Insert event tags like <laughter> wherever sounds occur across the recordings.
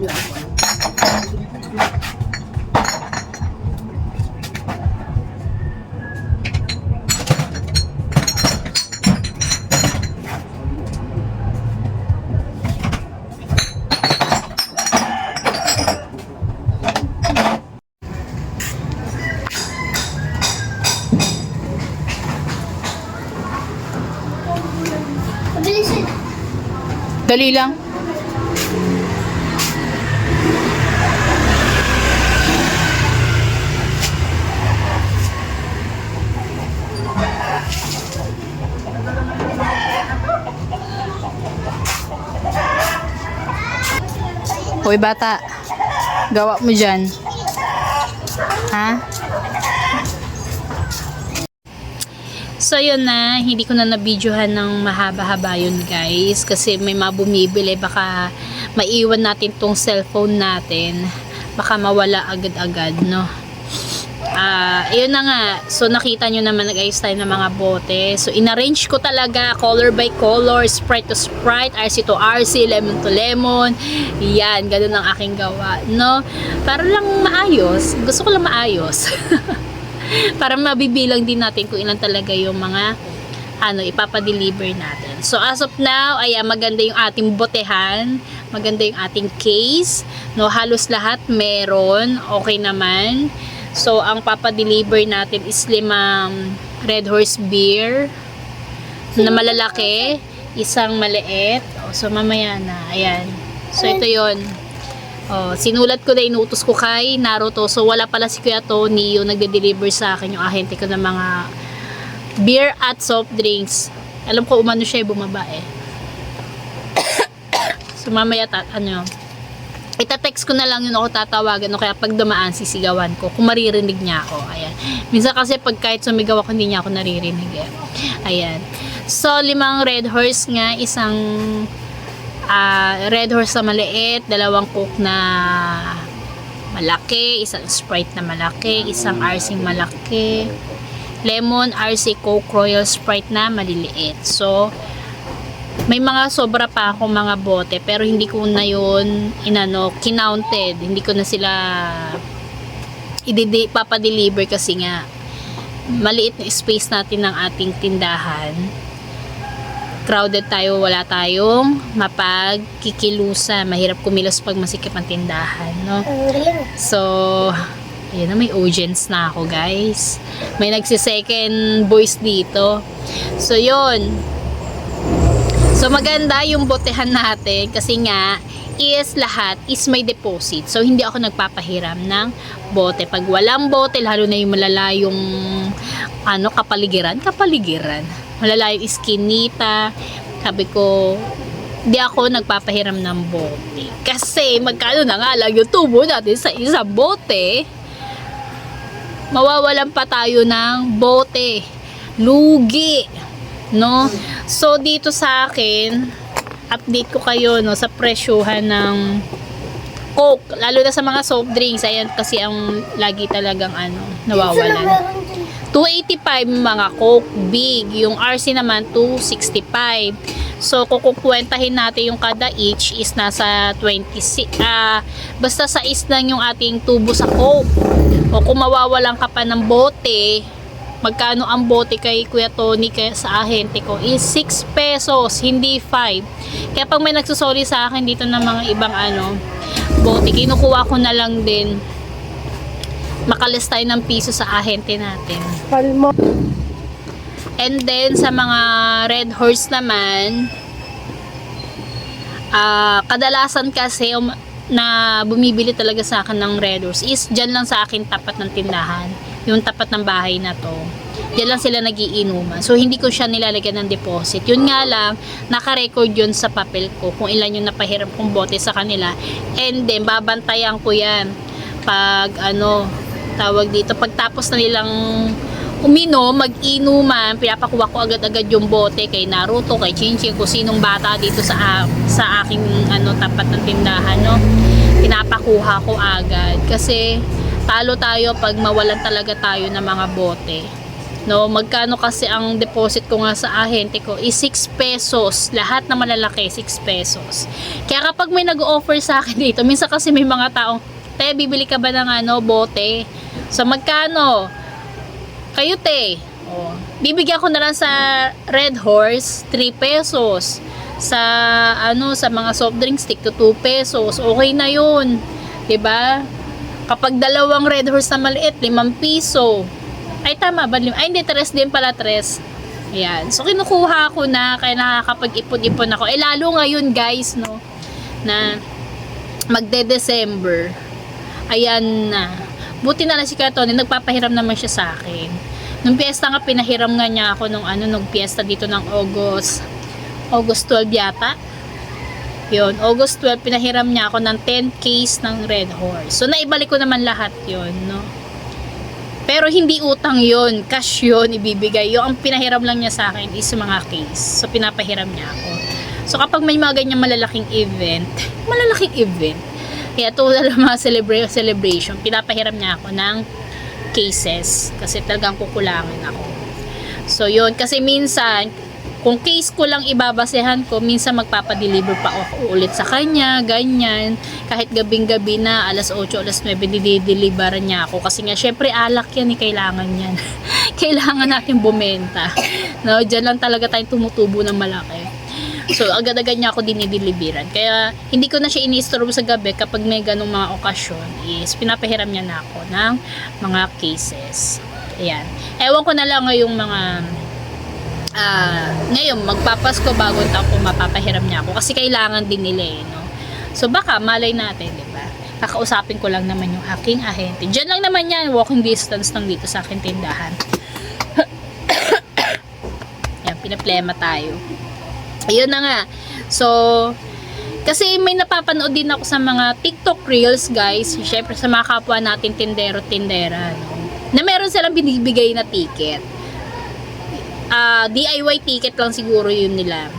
Yeah. Yun. Dali lang. Hoy bata, gawa mo dyan. Ha? So yun na, hindi ko na nabidyohan ng mahaba-haba yun guys kasi may mga bumibili baka maiwan natin tong cellphone natin baka mawala agad-agad no Ah, yun na nga. So nakita nyo naman nag-ayos tayo ng mga bote. So inarrange ko talaga color by color, sprite to sprite, RC to RC, lemon to lemon. Yan, ganun ang aking gawa, no? Para lang maayos. Gusto ko lang maayos. <laughs> <laughs> para mabibilang din natin kung ilan talaga yung mga ano ipapadeliver natin. So as of now, ayan maganda yung ating botehan, maganda yung ating case, no halos lahat meron, okay naman. So ang papadeliver natin is limang Red Horse beer na malalaki, isang maliit. So mamaya na, ayan. So ito 'yon. Oh, sinulat ko na inutos ko kay Naruto. So wala pala si Kuya Tony yung nagde-deliver sa akin yung ahente ko ng mga beer at soft drinks. Alam ko umano siya bumaba eh. <coughs> so mamaya tat ano ita-text ko na lang yun ako tatawagan o kaya pag dumaan sisigawan ko kung maririnig niya ako ayan minsan kasi pag kahit sumigaw ako hindi niya ako naririnig eh. ayan so limang red horse nga isang ah, red horse na maliit dalawang coke na malaki isang sprite na malaki isang RC malaki. Lemon RC coke royal sprite na maliliit. So may mga sobra pa akong mga bote pero hindi ko na yun inano kinounted. Hindi ko na sila ididi papadeliver kasi nga maliit na space natin ng ating tindahan crowded tayo wala tayong mapagkikilusa mahirap kumilos pag masikip ang tindahan no. So, ayun na, may audience na ako, guys. May nagsi-second voice dito. So, yun. So, maganda yung botehan natin kasi nga, is lahat is may deposit. So, hindi ako nagpapahiram ng bote. Pag walang bote, lalo na yung malalayong ano, kapaligiran, kapaligiran. Malalayong iskinita. Sabi ko, di ako nagpapahiram ng bote. Kasi magkano na nga lang yung tubo natin sa isang bote, mawawalan pa tayo ng bote. Lugi. No? So, dito sa akin, update ko kayo no, sa presyuhan ng Coke. Lalo na sa mga soft drinks. Ayan kasi ang lagi talagang ano, nawawalan. Meron din. 285 yung mga Coke big. Yung RC naman 265. So kung kukwentahin natin yung kada each is nasa 26 ah basta sa lang yung ating tubo sa Coke. O kung mawawalan ka pa ng bote, magkano ang bote kay Kuya Tony kaya sa ahente ko is 6 pesos, hindi 5. Kaya pag may nagsusoli sa akin dito ng mga ibang ano, bote, kinukuha ko na lang din makalis tayo ng piso sa ahente natin. Palmo. And then sa mga red horse naman, ah kadalasan kasi um, na bumibili talaga sa akin ng red horse is dyan lang sa akin tapat ng tindahan. Yung tapat ng bahay na to. Diyan lang sila nagiinuman. So, hindi ko siya nilalagyan ng deposit. Yun nga lang, nakarecord yun sa papel ko kung ilan yung napahiram kong bote sa kanila. And then, babantayan ko yan pag ano, tawag dito, pagtapos na nilang uminom, mag-inuman, pinapakuha ko agad-agad yung bote kay Naruto, kay Chinchin, kung sinong bata dito sa sa aking ano tapat ng tindahan, no. Pinapakuha ko agad kasi talo tayo pag mawalan talaga tayo ng mga bote. No, magkano kasi ang deposit ko nga sa ahente ko is 6 pesos. Lahat na malalaki 6 pesos. Kaya kapag may nag-offer sa akin dito, minsan kasi may mga taong, "Te, bibili ka ba ng ano, bote?" So magkano? Kayo te. Oh. Bibigyan ko na lang sa Red Horse 3 pesos. Sa ano sa mga soft drinks stick to 2 pesos. Okay na 'yun. 'Di ba? Kapag dalawang Red Horse na maliit, 5 piso. Ay tama ba? Ay hindi, tres din pala tres. Ayan. So kinukuha ko na kaya nakakapag-ipon-ipon ako. Eh lalo ngayon guys, no, na magde-December. Ayan na. Buti na lang si Kuya Tony, nagpapahiram naman siya sa akin. Nung piyesta nga, pinahiram nga niya ako nung ano, nung piyesta dito ng August. August 12 yata. Yun, August 12, pinahiram niya ako ng 10 case ng Red Horse. So, naibalik ko naman lahat yun, no? Pero hindi utang yon cash yon ibibigay. Yung ang pinahiram lang niya sa akin is mga case. So, pinapahiram niya ako. So, kapag may mga ganyang malalaking event, <laughs> malalaking event, kaya ng mga celebra- celebration, pinapahiram niya ako ng cases kasi talagang kukulangan ako. So yun, kasi minsan kung case ko lang ibabasehan ko, minsan magpapadeliver pa ako ulit sa kanya, ganyan. Kahit gabing-gabi na, alas 8, alas 9, dideliveran niya ako. Kasi nga, syempre, alak yan, eh, kailangan yan. <laughs> kailangan natin bumenta. No, Diyan lang talaga tayong tumutubo ng malaki. So, agad-agad niya ako dinideliveran. Kaya, hindi ko na siya iniistorbo sa gabi kapag may ganong mga okasyon is pinapahiram niya na ako ng mga cases. Ayan. Ewan ko na lang ngayong mga ah ngayon, magpapasko bago taon mapapahiram niya ako kasi kailangan din nila eh, no? So, baka malay natin, di ba? Kakausapin ko lang naman yung aking ahente. Diyan lang naman yan, walking distance lang dito sa aking tindahan. <coughs> Yan, pinaplema tayo. Ayun na nga. So, kasi may napapanood din ako sa mga TikTok Reels, guys. Siyempre sa mga kapwa natin tindero-tindera. Na meron silang binibigay na ticket. Ah, DIY ticket lang siguro yun nila.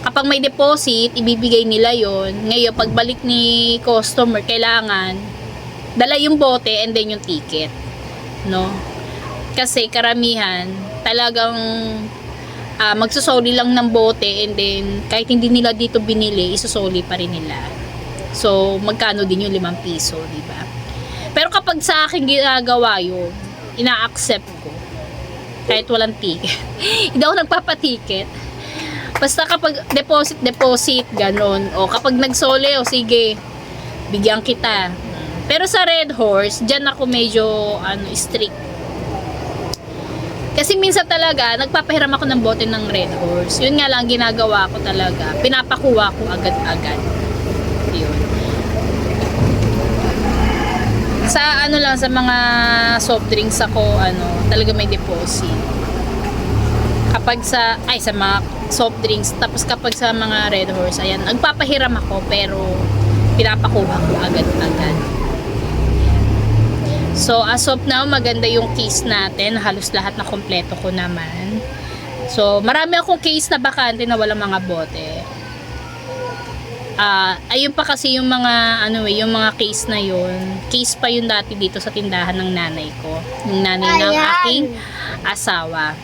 Kapag may deposit, ibibigay nila yon. Ngayon, pagbalik ni customer, kailangan dala yung bote and then yung ticket. No? Kasi karamihan, talagang ah magsusoli lang ng bote and then kahit hindi nila dito binili, isusoli pa rin nila. So, magkano din yung 5 piso, di ba? Pero kapag sa akin ginagawa yun, ina-accept ko. Kahit walang ticket. <laughs> hindi ako nagpapaticket. Basta kapag deposit, deposit, ganon. O kapag nagsole, o sige, bigyan kita. Pero sa Red Horse, dyan ako medyo ano, strict. Kasi minsan talaga, nagpapahiram ako ng bote ng Red Horse. Yun nga lang ginagawa ko talaga. Pinapakuha ko agad-agad. Yun. Sa ano lang, sa mga soft drinks ako, ano, talaga may deposit. Kapag sa, ay sa mga soft drinks, tapos kapag sa mga Red Horse, ayan, nagpapahiram ako, pero pinapakuha ko agad-agad. So, as of now, maganda yung case natin. Halos lahat na kompleto ko naman. So, marami akong case na bakante na walang mga bote. Ah, ayun pa kasi yung mga ano eh, yung mga case na yun. Case pa yun dati dito sa tindahan ng nanay ko. Yung nanay ng Ayan. aking asawa.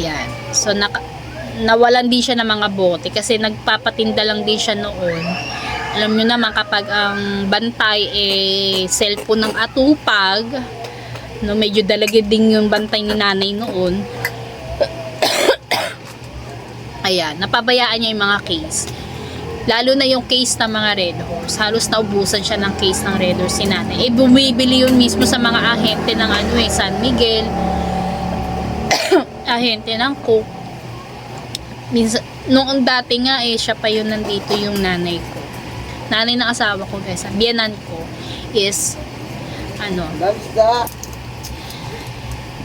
Yan. So, naka, nawalan din siya ng mga bote kasi nagpapatinda lang din siya noon. Alam nyo naman kapag ang bantay eh cellphone ng atupag, no medyo dalagid din yung bantay ni nanay noon. <coughs> Ayan, napabayaan niya yung mga case. Lalo na yung case ng mga Red Horse. Halos naubusan siya ng case ng Red Horse si nanay. Eh, bumibili yun mismo sa mga ahente ng ano eh, San Miguel. <coughs> ahente ng Coke. Minsan, noong dati nga eh, siya pa yun nandito yung nanay ko. Nanay ng asawa ko guys, ang biyanan ko is ano,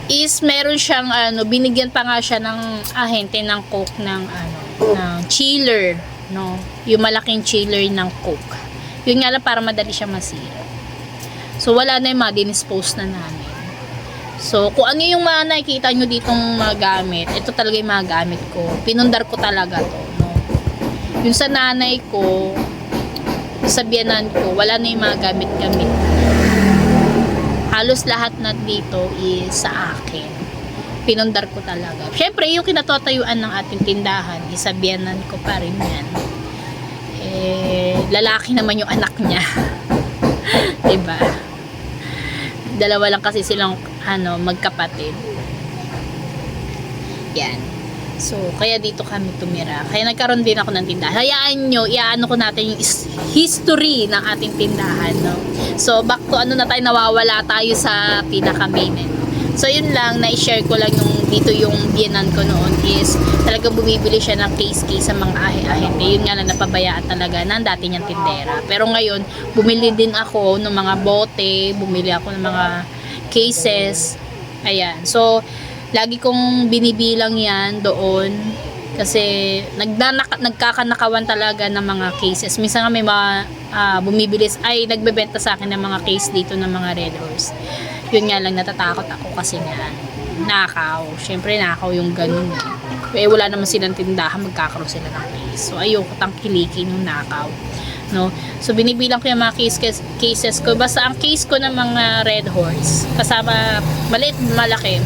is meron siyang ano, binigyan pa nga siya ng ahente ng coke ng ano, ng chiller, no? Yung malaking chiller ng coke. Yun nga lang para madali siya masira. So wala na yung mga dinispose na namin. So, kung ano yung mga nakikita nyo ditong mga gamit, ito talaga yung mga gamit ko. Pinundar ko talaga to. No? Yung sa nanay ko, sa biyanan ko, wala na yung mga gamit-gamit. Halos lahat na dito is sa akin. Pinundar ko talaga. Siyempre, yung kinatotayuan ng ating tindahan, isa biyanan ko pa rin yan. Eh, lalaki naman yung anak niya. <laughs> 'Di ba? Dalawa lang kasi silang ano, magkapatid. Yan. So, kaya dito kami tumira. Kaya nagkaroon din ako ng tindahan. Hayaan nyo, iaano ko natin yung is- history ng ating tindahan. No? So, back to ano na tayo, nawawala tayo sa pinaka-main. eh. So, yun lang, na-share ko lang yung dito yung biyanan ko noon is talaga bumibili siya ng case-case sa mga ahe-ahente. Yun nga lang napabayaan talaga ng dati niyang tindera. Pero ngayon, bumili din ako ng mga bote, bumili ako ng mga cases. Ayan. So, lagi kong binibilang yan doon kasi nagdanak nagkakanakawan talaga ng mga cases. Minsan nga may mga ah, bumibili ay nagbebenta sa akin ng mga case dito ng mga red horse. Yun nga lang natatakot ako kasi nga nakaw. Syempre nakaw yung ganun. Eh wala naman silang tindahan magkakaroon sila ng case. So ayoko tangkilikin yung nakaw. No? So binibilang ko yung mga case, case- cases ko. Basta ang case ko ng mga red horse kasama maliit malaki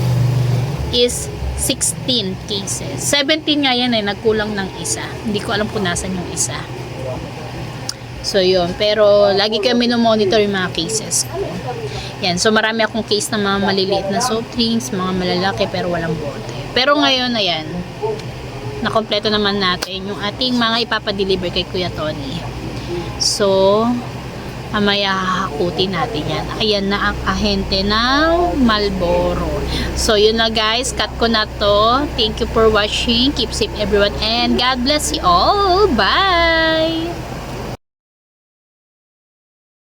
is 16 cases. 17 nga yan eh, nagkulang ng isa. Hindi ko alam kung nasan yung isa. So, yun. Pero, lagi kami monitor yung mga cases ko. Yan. So, marami akong case ng mga maliliit na soft drinks, mga malalaki, pero walang bote. Pero ngayon, ayan, nakompleto naman natin yung ating mga ipapadeliver kay Kuya Tony. So, mamaya hahakutin natin yan. Ayan na ang ahente ng Malboro. So, yun na guys. Cut ko na to. Thank you for watching. Keep safe everyone and God bless you all. Bye!